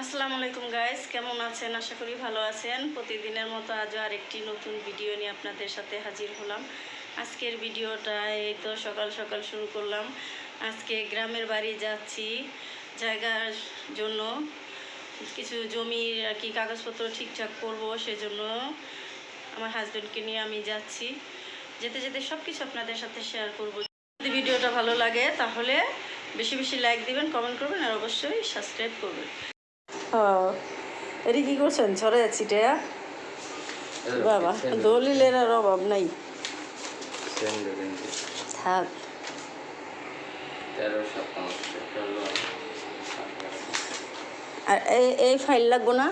আসসালামু আলাইকুম গাইস কেমন আছেন? আশা করি ভালো আছেন। প্রতিদিনের মতো আজও আরেকটি নতুন ভিডিও নিয়ে আপনাদের সাথে হাজির হলাম। আজকের ভিডিওটা এই তো সকাল সকাল শুরু করলাম। আজকে গ্রামের বাড়ি যাচ্ছি জায়গার জন্য। কিছু জমির আর কি কাগজপত্র ঠিকঠাক করব সেজন্য আমার হাজব্যান্ডকে নিয়ে আমি যাচ্ছি। যেতে যেতে সব কিছু আপনাদের সাথে শেয়ার করব। যদি ভিডিওটা ভালো লাগে, তাহলে বেশি বেশি লাইক দিবেন কমেন্ট করবেন, আর অবশ্যই সাবস্ক্রাইব করবেন। এটি কি করছেন? ছড়ে টেয়া? বাবা দলিলের আর অভাব নাই। থাক। আর এই এই ফাইল লাগবো না?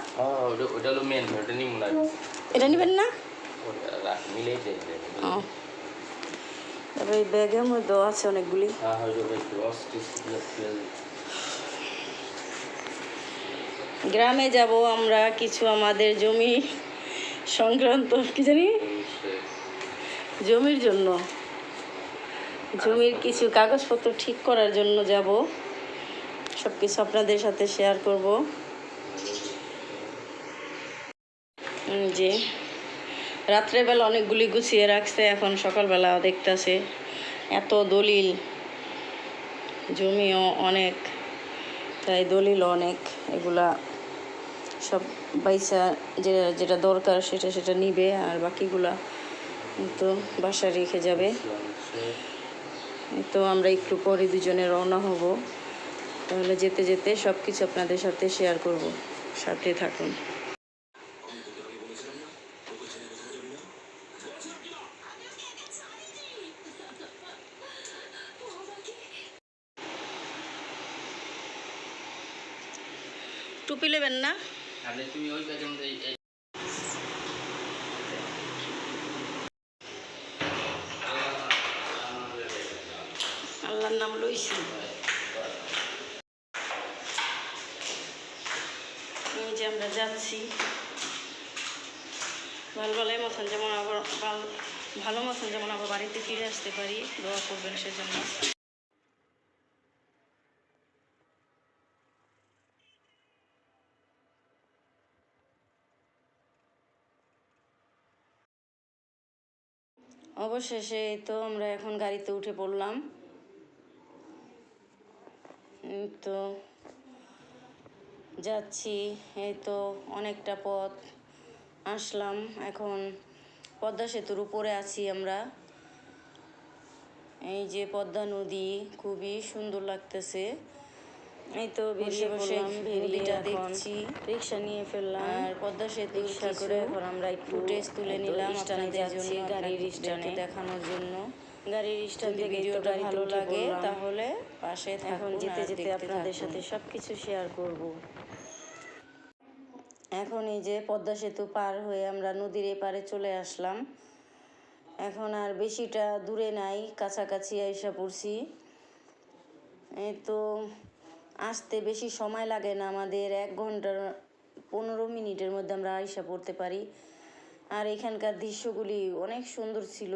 না এটা নেবেন না? তারপরে এই ব্যাগের মধ্যেও আছে অনেকগুলি হ্যাঁ হয়তো একটু অস্টিস গ্রামে যাব আমরা, কিছু আমাদের জমি সংক্রান্ত, কি জানি? জমির জন্য। জমির কিছু কাগজপত্র ঠিক করার জন্য যাব। সব কিছু আপনাদের সাথে শেয়ার করব। যে রাত্রেবেলা অনেকগুলি গুছিয়ে রাখছে, এখন সকালবেলা দেখতেছে এত দলিল। জমিও অনেক, তাই দলিল অনেক, এগুলা সব পয়সা যে, যেটা দরকার সেটা সেটা নিবে আর বাকিগুলা তো বাসা রেখে যাবে। তো আমরা একটু পরে দুজনে রওনা হব। তাহলে যেতে যেতে সব কিছু আপনাদের সাথে শেয়ার করব। সাথে থাকুন টুপি নেবেন না তাহলে তুমি ওই এই- আল্লাহর নাম লইছি। এই যে আমরা যাচ্ছি। ভালো ভালোই মতন যেমন আবার ভালো মতন যেমন আবার বাড়িতে ফিরে আসতে পারি, দোয়া করবেন সেজন্য। অবশেষে তো আমরা এখন গাড়িতে উঠে পড়লাম। তো যাচ্ছি, এই তো অনেকটা পথ। আসলাম, এখন পদ্মা সেতুর উপরে আছি আমরা। এই যে পদ্মা নদী, খুবই সুন্দর লাগতেছে। এই তো বেরিয়ে বসে নদীটা দেখছি রিক্সা নিয়ে ফেললাম আর পদ্মা সেতু রিক্সা করে এখন আমরা একটু ফুটেজ তুলে নিলাম আপনাদের জন্য গাড়ির স্ট্যান্ডে দেখানোর জন্য। গাড়ির স্ট্যান্ড দিয়ে ভিডিওটা ভালো লাগে তাহলে পাশে এখন যেতে যেতে আপনাদের সাথে সব কিছু শেয়ার করব। এখন এই যে পদ্মা সেতু পার হয়ে আমরা নদীর এপারে চলে আসলাম। এখন আর বেশিটা দূরে নাই কাছাকাছি আইসা পড়ছি। এই তো আসতে বেশি সময় লাগে না। আমাদের এক ঘণ্টার পনেরো মিনিটের মধ্যে আমরা আইসা পড়তে পারি। আর এখানকার দৃশ্যগুলি অনেক সুন্দর ছিল।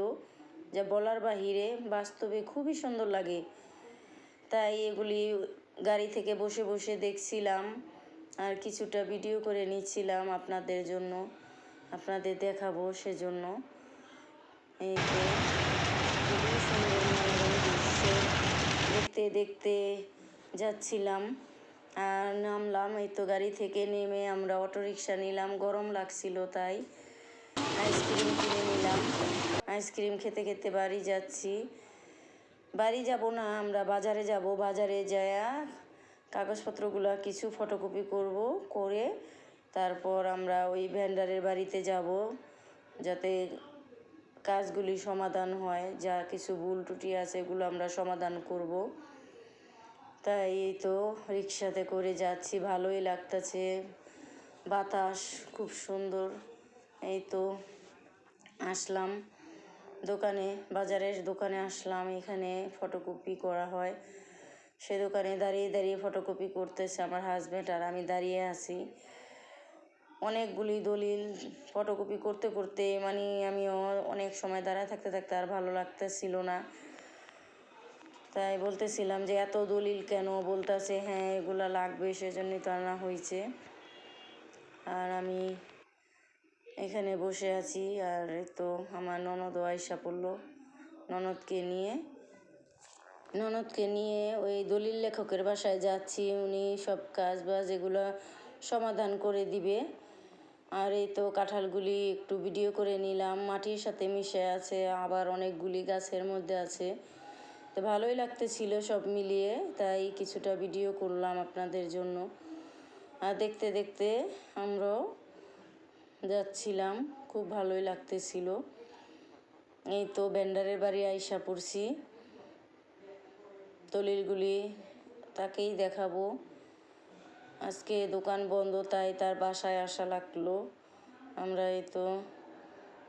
যা বলার বাহিরে বাস্তবে খুবই সুন্দর লাগে। তাই এগুলি গাড়ি থেকে বসে বসে দেখছিলাম আর কিছুটা ভিডিও করে নিচ্ছিলাম আপনাদের জন্য। আপনাদের দেখাবো সেজন্য। এই খুবই সুন্দর দেখতে দেখতে যাচ্ছিলাম। নামলাম, এই তো গাড়ি থেকে নেমে আমরা অটোরিকশা নিলাম, গরম লাগছিল তাই। আইসক্রিম কিনে নিলাম। আইসক্রিম খেতে খেতে বাড়ি যাচ্ছি। বাড়ি যাব না, আমরা বাজারে যাব। বাজারে যায়া কাগজপত্রগুলো, কিছু ফটোকপি করব, করে তারপর আমরা ওই ভ্যান্ডারের বাড়িতে যাব, যাতে কাজগুলি সমাধান হয়। যা কিছু ভুল ত্রুটি আছে, এগুলো আমরা সমাধান করব। তাই এই তো রিক্সাতে করে যাচ্ছি, ভালোই লাগতেছে। বাতাস খুব সুন্দর। এই তো আসলাম দোকানে, বাজারের দোকানে আসলাম। এখানে ফটোকপি করা হয়। সে দোকানে দাঁড়িয়ে দাঁড়িয়ে ফটোকপি করতেছে আমার হাজব্যান্ড আর আমি দাঁড়িয়ে আছি। অনেকগুলি দলিল ফটোকপি করতে করতে মানে আমিও অনেক সময় দাঁড়ায় থাকতে থাকতে আর ভালো লাগতেছিল না। তাই বলতেছিলাম যে এত দলিল কেন বলতেছে হ্যাঁ এগুলা লাগবে, সেজন্যই তো আনা হয়েছে আর আমি এখানে বসে আছি, আর তো আমার ননদও আয়সা পড়ল ননদকে নিয়ে। ননদকে নিয়ে ওই দলিল লেখকের বাসায় যাচ্ছি, উনি সব কাজ বাজ এগুলো সমাধান করে দিবে। আর এই তো কাঁঠালগুলি একটু ভিডিও করে নিলাম, মাটির সাথে মিশে আছে, আবার অনেকগুলি গাছের মধ্যে আছে। তো ভালোই লাগতেছিল সব মিলিয়ে, তাই কিছুটা ভিডিও করলাম আপনাদের জন্য। আর দেখতে দেখতে আমরাও যাচ্ছিলাম, খুব ভালোই লাগতেছিল। এই তো ভেন্ডারের বাড়ি আইসা পড়ছি। দলিলগুলি তাকেই দেখাবো। আজকে দোকান বন্ধ, তাই তার বাসায় আসা লাগল। আমরা এই তো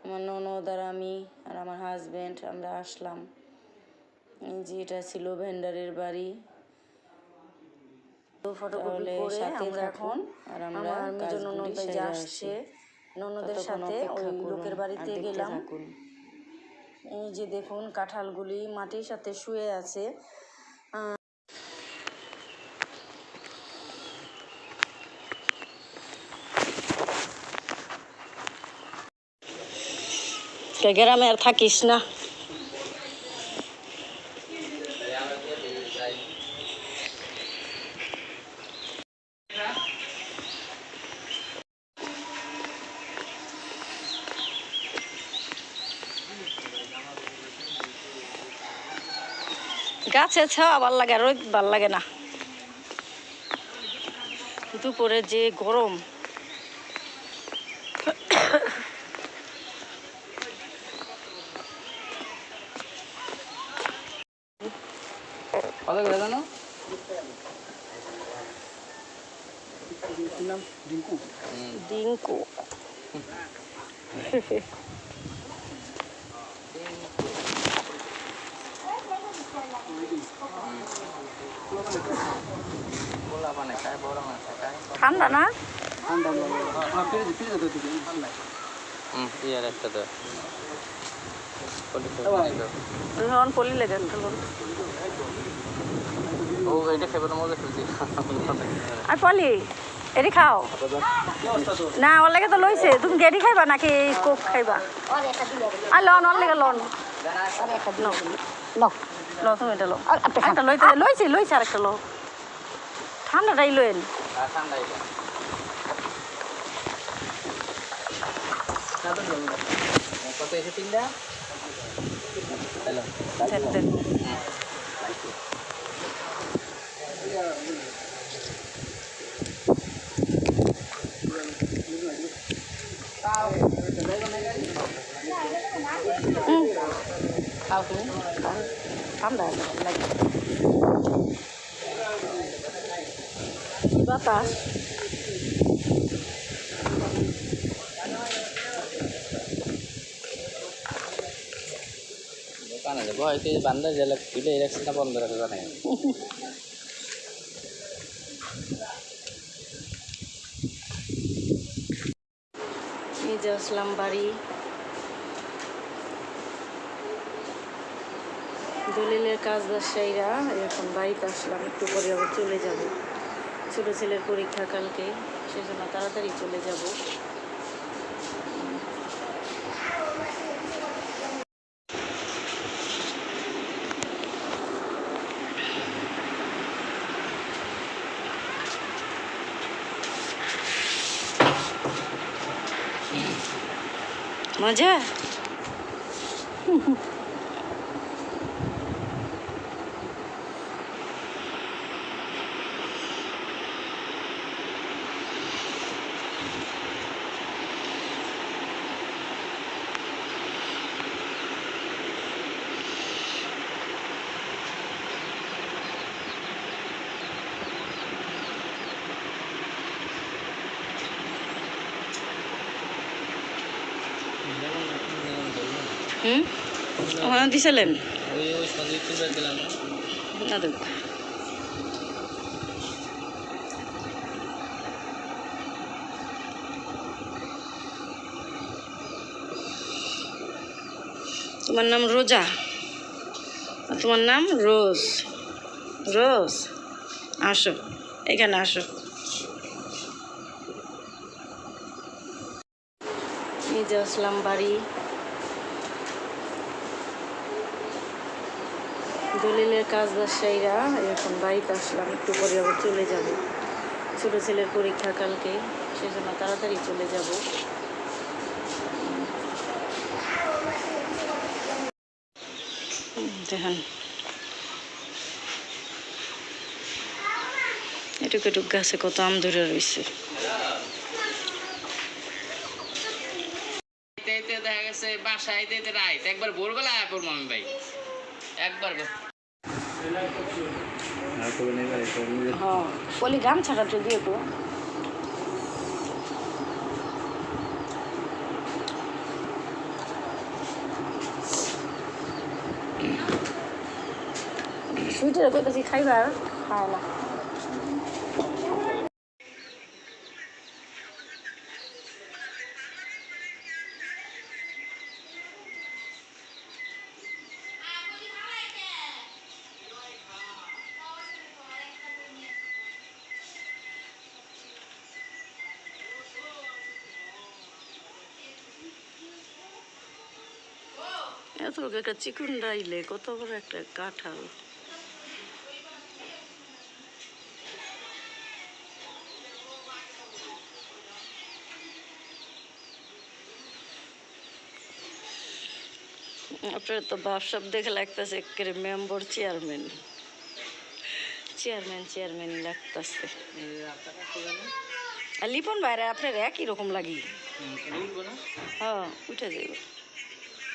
আমার ননদ আর আমি আর আমার হাজব্যান্ড আমরা আসলাম। যে এটা ছিল ভেন্ডারের বাড়ি। ফটোকপি করে আমরা এখন আর আমরা মেজ ননদ আসছে ননদের সাথে ওই লোকের বাড়িতে গেলাম। এই যে দেখুন কাঁঠালগুলি মাটির সাথে শুয়ে আছে। গ্রামে আর থাকিস না। গাছে ছাওয়া ভালো লাগে রোদ ভালো লাগে না। দুপুরে যে গরম। কত করে জানো? ডিঙ্কু। গোলা মানে খায় বড় মাছ খায় ঠান্ডা না হুম ইয়ার একটা তো লন পলি লেগে ও এটা খেবে তো মজা খেলছি। আর পলি এটি খাও। না ওর লেগে তো লইছে। তুমি গেডি খাইবা নাকি কোক খাইবা? আর লন ওর লেগে লন। লো লো তুমি এটা লো একটা লইতে লইছি লইছে আর একটা লো ঠান্ডাটাই লইন ঠান্ডা এটা কত এসে তিনটা হ্যালো চারটে খাও তুমি খাও। ঠান্ডা লাগে কি বাতাস। দোকানে যাব হয়তো বান্দা জেলা খুলে রাখছে না বন্ধ রাখে জানে যে আসলাম বাড়ি। দলিলের কাজ ব্যবসায়ীরা এখন বাড়িতে আসলাম একটু পরে আবার চলে যাব। ছোটো ছেলের পরীক্ষা কালকে সেজন্য তাড়াতাড়ি চলে যাব। মজা? দিছিলেন? তোমার নাম রোজা? তোমার নাম রোজ। রোজ? আসো এখানে আসো এই যে আসলাম বাড়ি। দলিলের কাজ ব্যবসায়ীরা এখন বাড়িতে আসলাম, একটু পরে আবার চলে যাব। ছোটো ছেলের পরীক্ষা কালকে, সেজন্য তাড়াতাড়ি চলে যাব। দেখেন। এটুক এটুক গাছে কত আম ধরে রয়েছে এতে গেছে বাসায় এতে রাইত, একবার ভোরবেলা আয়া করব আমি ভাই। একবার হ্যাঁ বলি গামছাটা তো দিয়ে তো সুইটার কইতাছি খাইবার খায় না এত একটা চিকুন ডাইলে কত বড় একটা কাঁঠাল। আপনার তো ভাবসাব দেখে লাগতেছে মেম্বার চেয়ারম্যান। চেয়ারম্যান চেয়ারম্যান লাগতেছে। লিপন বাইরে আপনার একই রকম লাগি? হ্যাঁ উঠে যাইব।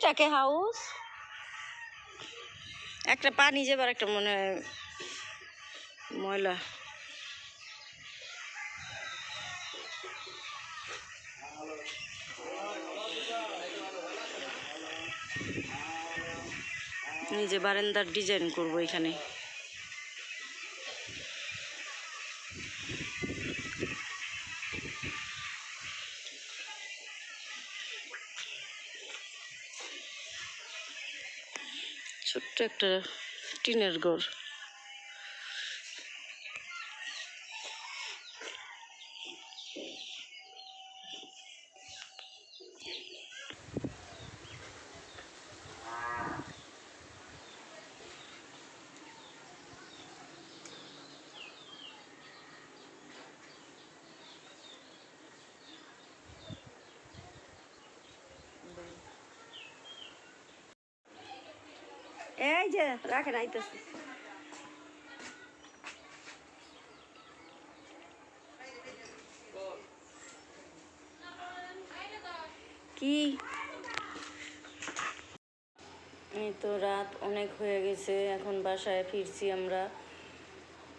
দুইটাকে হাউস। একটা পানি যাবার একটা মনে ময়লা। নিজে বারান্দার ডিজাইন করব এখানে। একটা টিনের ঘর। এই কি? তো রাত অনেক হয়ে গেছে, এখন বাসায় ফিরছি আমরা।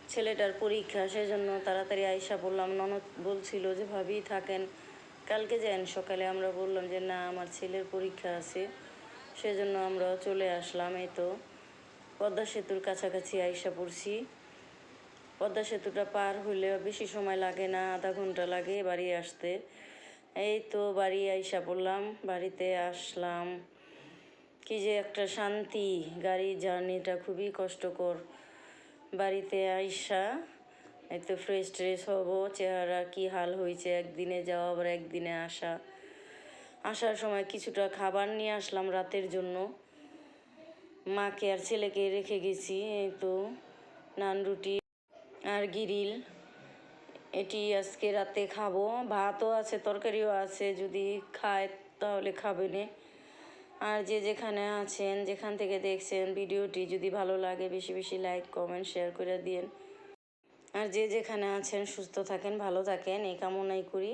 ছেলেটার পরীক্ষা, সেজন্য তাড়াতাড়ি আইসা বললাম, ননদ বলছিল যে, ভাবি থাকেন, কালকে যান সকালে। আমরা বললাম যে, না, আমার ছেলের পরীক্ষা আছে। সেজন্য আমরা চলে আসলাম, এই তো। পদ্মা সেতুর কাছাকাছি আইসা পড়ছি। পদ্মা সেতুটা পার হইলে বেশি সময় লাগে না, আধা ঘণ্টা লাগে বাড়ি আসতে। এই তো বাড়ি আইসা পড়লাম, বাড়িতে আসলাম। কি যে একটা শান্তি গাড়ির জার্নিটা খুবই কষ্টকর। বাড়িতে আইসা এই তো ফ্রেশ ট্রেশ হব, চেহারা কি হাল হয়েছে একদিনে যাওয়া আবার একদিনে আসা। আসার সময় কিছুটা খাবার নিয়ে আসলাম রাতের জন্য। মাকে আর ছেলেকে রেখে গেছি, এই তো নান, রুটি আর গিরিল। এটি আজকে রাতে খাব। ভাতও আছে, তরকারিও আছে, যদি খায় তাহলে খাবে নে আর যে যেখানে আছেন, যেখান থেকে দেখছেন ভিডিওটি, যদি ভালো লাগে বেশি বেশি লাইক, কমেন্ট, শেয়ার করে দিন আর যে যেখানে আছেন, সুস্থ থাকেন, ভালো থাকেন, এই কামনাই করি।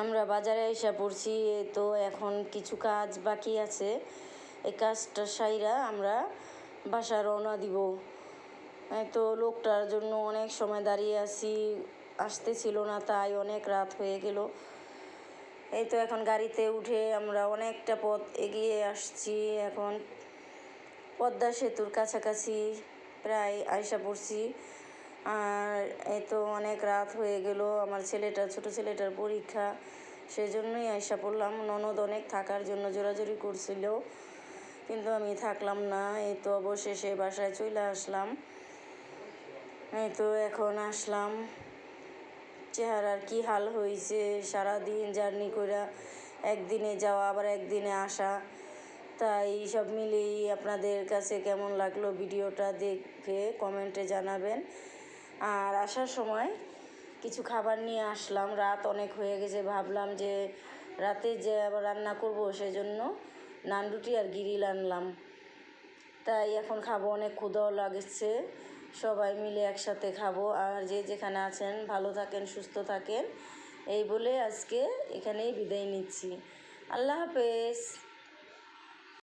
আমরা বাজারে পড়ছি তো এখন কিছু কাজ বাকি আছে। এই কাজটা সাইরা আমরা বাসা রওনা দিব। তো লোকটার জন্য অনেক সময় দাঁড়িয়ে আছি, আসতেছিল না, তাই অনেক রাত হয়ে গেল। এই তো এখন গাড়িতে উঠে আমরা অনেকটা পথ এগিয়ে আসছি এখন। পদ্মা সেতুর কাছাকাছি প্রায় আয়সা পড়ছি। আর এই তো অনেক রাত হয়ে গেল, আমার ছেলেটার ছোট ছেলেটার পরীক্ষা। সেজন্যই আয়সা পড়লাম। ননদ অনেক থাকার জন্য জোরাজুরি করছিল, কিন্তু আমি থাকলাম না। এই তো অবশেষে বাসায় চলে আসলাম। এই তো এখন আসলাম। চেহারার কি হাল হয়েছে সারাদিন জার্নি করে একদিনে যাওয়া, আবার একদিনে আসা। তাই সব মিলিয়েই আপনাদের কাছে কেমন লাগল ভিডিওটা দেখে কমেন্টে জানাবেন। আর আসার সময় কিছু খাবার নিয়ে আসলাম। রাত অনেক হয়ে গেছে, ভাবলাম যে রাতে যে আবার রান্না করব, সেজন্য নান রুটি আর গিরিল আনলাম। তাই এখন খাব, অনেক ক্ষুধাও লাগছে। সবাই মিলে একসাথে খাব। আর যে যেখানে আছেন, ভালো থাকেন, সুস্থ থাকেন, এই বলে আজকে এখানেই বিদায় নিচ্ছি। আল্লাহ হাফেজ।